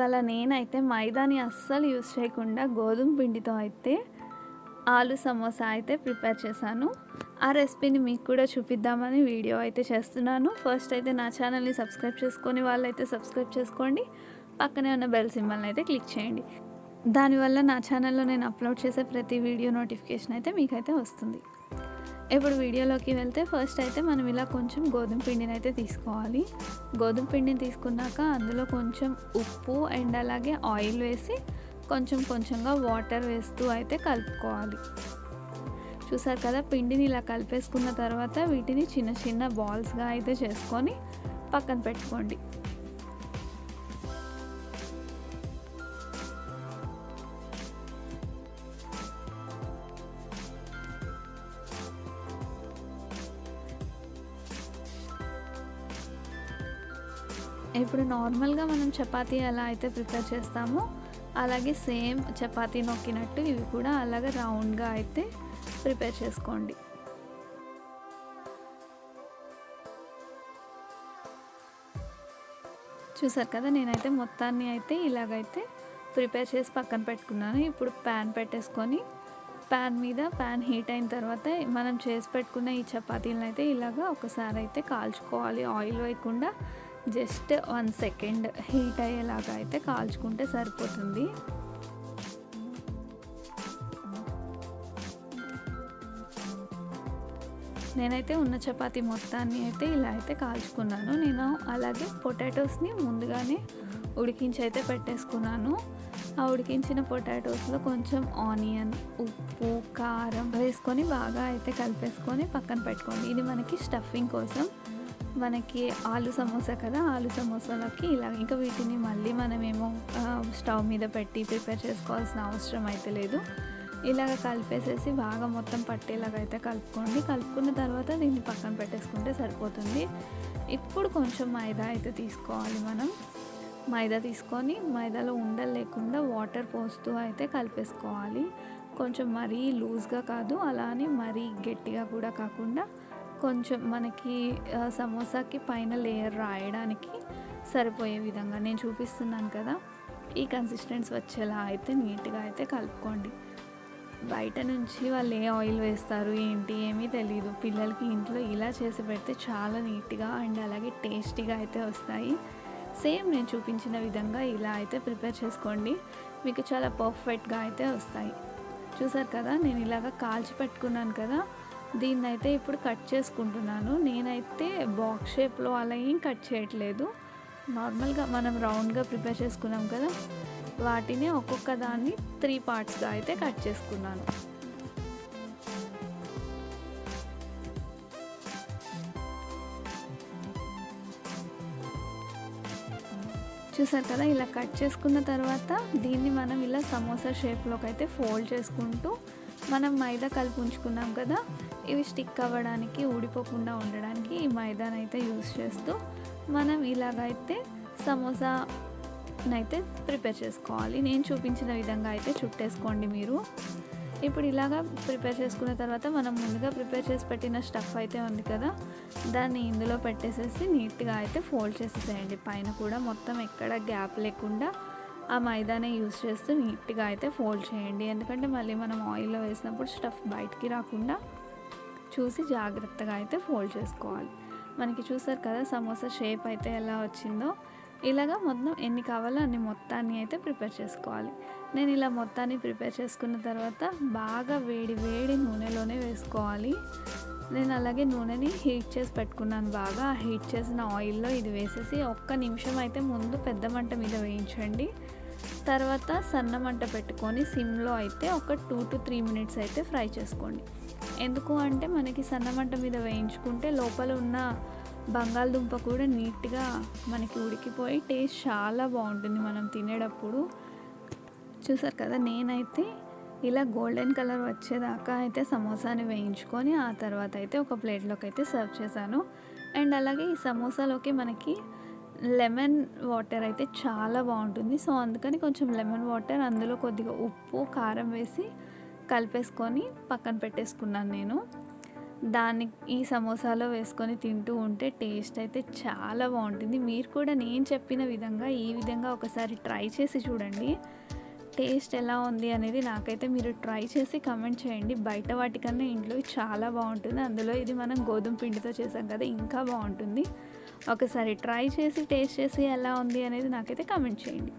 ఇవాళ నేనైతే మైదాని అస్సలు యూస్ చేయకుండా గోధుమ పిండితో అయితే ఆలు సమోసా అయితే ప్రిపేర్ చేశాను. ఆ రెసిపీని మీకు కూడా చూపిద్దామని వీడియో అయితే చేస్తున్నాను. ఫస్ట్ అయితే నా ఛానల్ని సబ్స్క్రైబ్ చేసుకొని వాళ్ళైతే సబ్స్క్రైబ్ చేసుకోండి. పక్కనే ఉన్న బెల్ సింబల్ని అయితే క్లిక్ చేయండి. దానివల్ల నా ఛానల్లో నేను అప్లోడ్ చేసే ప్రతి వీడియో నోటిఫికేషన్ అయితే మీకైతే వస్తుంది. ఇప్పుడు వీడియోలోకి వెళ్తే ఫస్ట్ అయితే మనం ఇలా కొంచెం గోధుమ పిండిని అయితే తీసుకోవాలి. గోధుమ పిండిని తీసుకున్నాక అందులో కొంచెం ఉప్పు అండ్ అలాగే ఆయిల్ వేసి కొంచెం కొంచెంగా వాటర్ వేస్తూ అయితే కలుపుకోవాలి. చూసారు కదా పిండిని ఇలా కలిపేసుకున్న తర్వాత వీటిని చిన్న చిన్న బాల్స్గా అయితే చేసుకొని పక్కన పెట్టుకోండి. ఇప్పుడు నార్మల్గా మనం చపాతీ ఎలా అయితే ప్రిపేర్ చేస్తామో అలాగే సేమ్ చపాతీ నొక్కినట్టు ఇవి కూడా అలాగే రౌండ్గా అయితే ప్రిపేర్ చేసుకోండి. చూసారు కదా నేనైతే మొత్తాన్ని అయితే ఇలాగైతే ప్రిపేర్ చేసి పక్కన పెట్టుకున్నాను. ఇప్పుడు ప్యాన్ పెట్టేసుకొని ప్యాన్ మీద ప్యాన్ హీట్ అయిన తర్వాత మనం చేసి పెట్టుకున్న ఈ చపాతీలను అయితే ఇలాగా ఒకసారి అయితే కాల్చుకోవాలి. ఆయిల్ వేయకుండా జస్ట్ వన్ సెకండ్ హీట్ అయ్యేలాగా అయితే కాల్చుకుంటే సరిపోతుంది. నేనైతే ఉన్న చపాతీ మొత్తాన్ని అయితే ఇలా అయితే కాల్చుకున్నాను. నేను అలాగే పొటాటోస్ని ముందుగానే ఉడికించి అయితే పెట్టేసుకున్నాను. ఆ ఉడికించిన పొటాటోస్లో కొంచెం ఆనియన్ ఉప్పు కారం వేసుకొని బాగా అయితే కలిపేసుకొని పక్కన పెట్టుకోండి. ఇది మనకి స్టఫింగ్ కోసం మనకి ఆలు సమోసా కదా ఆలు సమోసాలకి ఇలా ఇంకా వీటిని మళ్ళీ మనమేమో స్టవ్ మీద పెట్టి ప్రిపేర్ చేసుకోవాల్సిన అవసరం అయితే లేదు. ఇలాగ కలిపేసేసి బాగా మొత్తం పట్టేలాగా అయితే కలుపుకోండి. కలుపుకున్న తర్వాత దీన్ని పక్కన పెట్టేసుకుంటే సరిపోతుంది. ఇప్పుడు కొంచెం మైదా అయితే తీసుకోవాలి మనం. మైదా తీసుకొని మైదాలో ఉండలు లేకుండా వాటర్ పోస్తూ అయితే కలిపేసుకోవాలి. కొంచెం మరీ లూజ్గా కాదు అలానే మరీ గట్టిగా కూడా కాకుండా కొంచెం మనకి సమోసాకి పైన లేయర్ రాయడానికి సరిపోయే విధంగా నేను చూపిస్తున్నాను కదా ఈ కన్సిస్టెన్స్ వచ్చేలా అయితే నీట్గా అయితే కలుపుకోండి. బయట నుంచి వాళ్ళు ఏ ఆయిల్ వేస్తారు ఏంటి ఏమీ తెలియదు పిల్లలకి ఇంట్లో ఇలా చేసి పెడితే చాలా నీట్గా అండ్ అలాగే టేస్టీగా అయితే వస్తాయి. సేమ్ నేను చూపించిన విధంగా ఇలా అయితే ప్రిపేర్ చేసుకోండి. మీకు చాలా పర్ఫెక్ట్గా అయితే వస్తాయి. చూసారు కదా నేను ఇలాగ కాల్చి పెట్టుకున్నాను కదా దీన్ని అయితే ఇప్పుడు కట్ చేసుకుంటున్నాను. నేనైతే బాక్స్ షేప్లో అలా ఏం కట్ చేయట్లేదు. నార్మల్గా మనం రౌండ్గా ప్రిపేర్ చేసుకున్నాం కదా వాటిని ఒక్కొక్క దాన్ని త్రీ పార్ట్స్గా అయితే కట్ చేసుకున్నాను. చూసారు కదా ఇలా కట్ చేసుకున్న తర్వాత దీన్ని మనం ఇలా సమోసా షేప్లోకి అయితే ఫోల్డ్ చేసుకుంటూ మనం మైదా కలిపి ఉంచుకున్నాం కదా ఇవి స్టిక్ అవ్వడానికి ఊడిపోకుండా ఉండడానికి ఈ మైదాని అయితే యూస్ చేస్తూ మనం ఇలాగైతే సమోసా అయితే ప్రిపేర్ చేసుకోవాలి. నేను చూపించిన విధంగా అయితే చుట్టేసుకోండి మీరు. ఇప్పుడు ఇలాగా ప్రిపేర్ చేసుకున్న తర్వాత మనం ముందుగా ప్రిపేర్ చేసి పెట్టిన స్టఫ్ అయితే ఉంది కదా దాన్ని ఇందులో పెట్టేసేసి నీట్గా అయితే ఫోల్డ్ చేసేసేయండి. పైన కూడా మొత్తం ఎక్కడ గ్యాప్ లేకుండా ఆ మైదానే యూస్ చేస్తూ నీట్గా అయితే ఫోల్డ్ చేయండి. ఎందుకంటే మళ్ళీ మనం ఆయిల్లో వేసినప్పుడు స్టఫ్ బయటికి రాకుండా చూసి జాగ్రత్తగా అయితే ఫోల్డ్ చేసుకోవాలి. మనకి చూసారు కదా సమోసా షేప్ అయితే ఎలా వచ్చిందో? ఇలాగా మొత్తం ఎన్ని కావాలో అన్ని మొత్తాన్ని అయితే ప్రిపేర్ చేసుకోవాలి. నేను ఇలా మొత్తాన్ని ప్రిపేర్ చేసుకున్న తర్వాత బాగా వేడి వేడి నూనెలోనే వేసుకోవాలి. నేను అలాగే నూనెని హీట్ చేసి పెట్టుకున్నాను బాగా. హీట్ చేసిన ఆయిల్లో ఇది వేసేసి ఒక్క నిమిషం అయితే ముందు పెద్ద మంట మీద వేయించండి. తర్వాత సన్న మంట పెట్టుకొని సిమ్లో అయితే ఒక టూ టు త్రీ మినిట్స్ అయితే ఫ్రై చేసుకోండి. ఎందుకు అంటే మనకి సన్నమంట మీద వేయించుకుంటే లోపల ఉన్న బంగాళదుంప కూడా నీట్గా మనకి ఉడికిపోయి టేస్ట్ చాలా బాగుంటుంది మనం తినేటప్పుడు. చూసారు కదా నేనైతే ఇలా గోల్డెన్ కలర్ వచ్చేదాకా అయితే సమోసాని వేయించుకొని ఆ తర్వాత అయితే ఒక ప్లేట్లోకి అయితే సర్వ్ చేశాను. అండ్ అలాగే ఈ సమోసాలోకి మనకి లెమన్ వాటర్ అయితే చాలా బాగుంటుంది. సో అందుకని కొంచెం లెమన్ వాటర్ అందులో కొద్దిగా ఉప్పు కారం వేసి కలిపేసుకొని పక్కన పెట్టేసుకున్నాను నేను. దాన్ని ఈ సమోసాలో వేసుకొని తింటూ ఉంటే టేస్ట్ అయితే చాలా బాగుంటుంది. మీరు కూడా నేను చెప్పిన విధంగా ఈ విధంగా ఒకసారి ట్రై చేసి చూడండి. టేస్ట్ ఎలా ఉంది అనేది నాకైతే మీరు ట్రై చేసి కమెంట్ చేయండి. బయట వాటికన్నా ఇంట్లో చాలా బాగుంటుంది. అందులో ఇది మనం గోధుమ పిండితో చేసాం కదా ఇంకా బాగుంటుంది. ఒకసారి ట్రై చేసి టేస్ట్ చేసి ఎలా ఉంది అనేది నాకైతే కమెంట్ చేయండి.